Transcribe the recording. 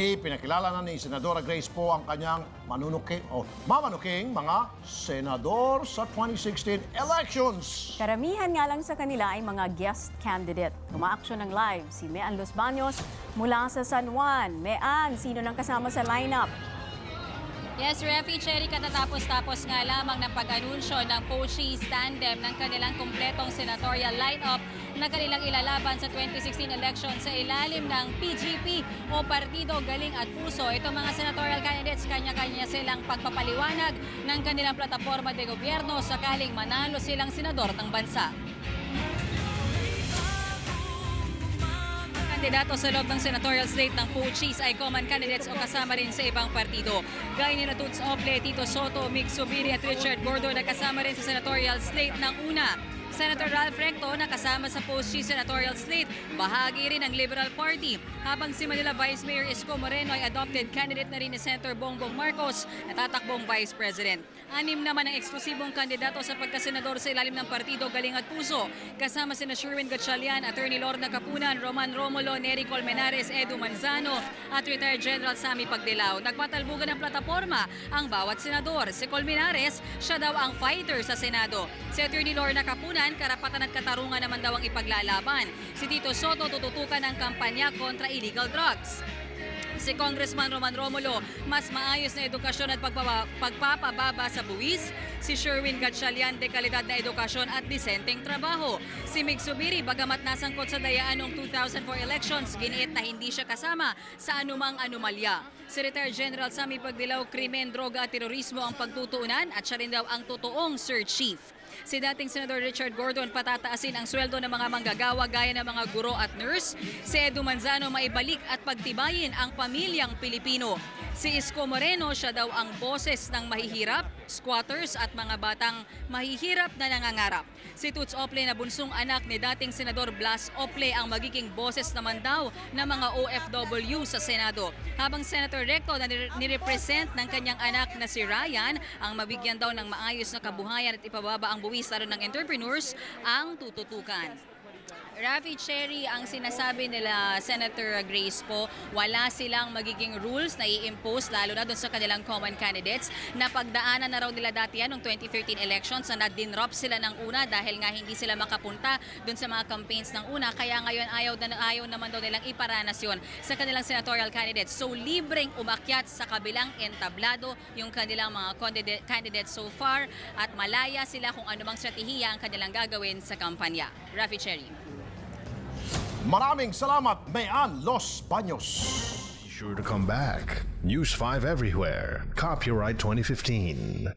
Ipinakilala na ni Senadora Grace po ang kanyang manunuking o mamanuking mga senador sa 2016 elections. Karamihan nga lang sa kanila ay mga guest candidate. Umaaksyon ng live si Mean Los Baños mula sa San Juan. Mean, sino nang kasama sa lineup? Yes, Refi Cherry, katatapos-tapos nga lamang ng pag-anunsyo ng Pochis tandem ng kanilang kumpletong senatorial lineup na kanilang ilalaban sa 2016 election sa ilalim ng PGP o Partido Galing at Puso. Itong mga senatorial candidates, kanya-kanya silang pagpapaliwanag ng kanilang plataforma de gobyerno sakaling manalo silang senador ng bansa. Kandidato sa loob ng senatorial slate ng Puchis ay common candidates o kasama rin sa ibang partido. Gaya ni Tuts Ople, Tito Soto, Mick Subiri at Richard Gordo na kasama rin sa senatorial slate ng una. Senator Ralph Recto na kasama sa Post-G Senatorial Slate, bahagi rin ng Liberal Party. Habang si Manila Vice Mayor Isko Moreno ay adopted candidate na rin ni Senator Bongbong Marcos na tatakbong Vice President. Anim naman ang eksklusibong kandidato sa pagkasenador sa ilalim ng partido Galing at Puso. Kasama sina Sherwin Gatchalian, Attorney Lorna Capunan, Roman Romulo, Nery Colmenares, Edu Manzano at retired General Sammy Pagdilao. Nagpatalbugan ng plataforma ang bawat senador. Si Colmenares, siya daw ang fighter sa Senado. Si Attorney Lorna Capunan, karapatan at katarungan naman daw ang ipaglalaban. Si Tito Soto tututukan ang kampanya kontra illegal drugs. Si Congressman Roman Romulo, mas maayos na edukasyon at pagpapa- pagpapababa sa buwis. Si Sherwin Gatchalian, de kalidad na edukasyon at disenteng trabaho. Si Mig Subiri, bagamat nasangkot sa dayaan noong 2004 elections, giniit na hindi siya kasama sa anumang anomalya. Retired General Sammy Pagdilaw, krimen, droga at terorismo ang pagtutuunan at siya rin daw ang totoong Sir Chief. Si dating Senador Richard Gordon patataasin ang sweldo ng mga manggagawa gaya ng mga guro at nurse. Si Edu Manzano maibalik at pagtibayin ang pamilyang Pilipino. Si Isko Moreno siya daw ang boses ng mahihirap, squatters at mga batang mahihirap na nangangarap. Si Toots Ople na bunsong anak ni dating Senador Blas Ople ang magiging boses naman daw ng mga OFW sa Senado. Habang Senator Recto na nire- nirepresent ng kanyang anak na si Ryan ang mabigyan daw ng maayos na kabuhayan at ipababa ang buwis lalo ng entrepreneurs ang tututukan. Rafi Cherry, ang sinasabi nila Senator Grace po, wala silang magiging rules na i-impose lalo na doon sa kanilang common candidates na pagdaanan na raw nila dati yan noong 2013 elections na nadinrop sila ng una dahil nga hindi sila makapunta doon sa mga campaigns ng una. Kaya ngayon ayaw, na, ayaw naman daw nilang iparanas yun sa kanilang senatorial candidates. So libreng umakyat sa kabilang entablado yung kanilang mga candidate, candidates so far at malaya sila kung anumang strategiya ang kanilang gagawin sa kampanya. Rafi Cherry. Maraming salamat, Mayan Los Baños. Be sure to come back. News 5 everywhere. Copyright 2015.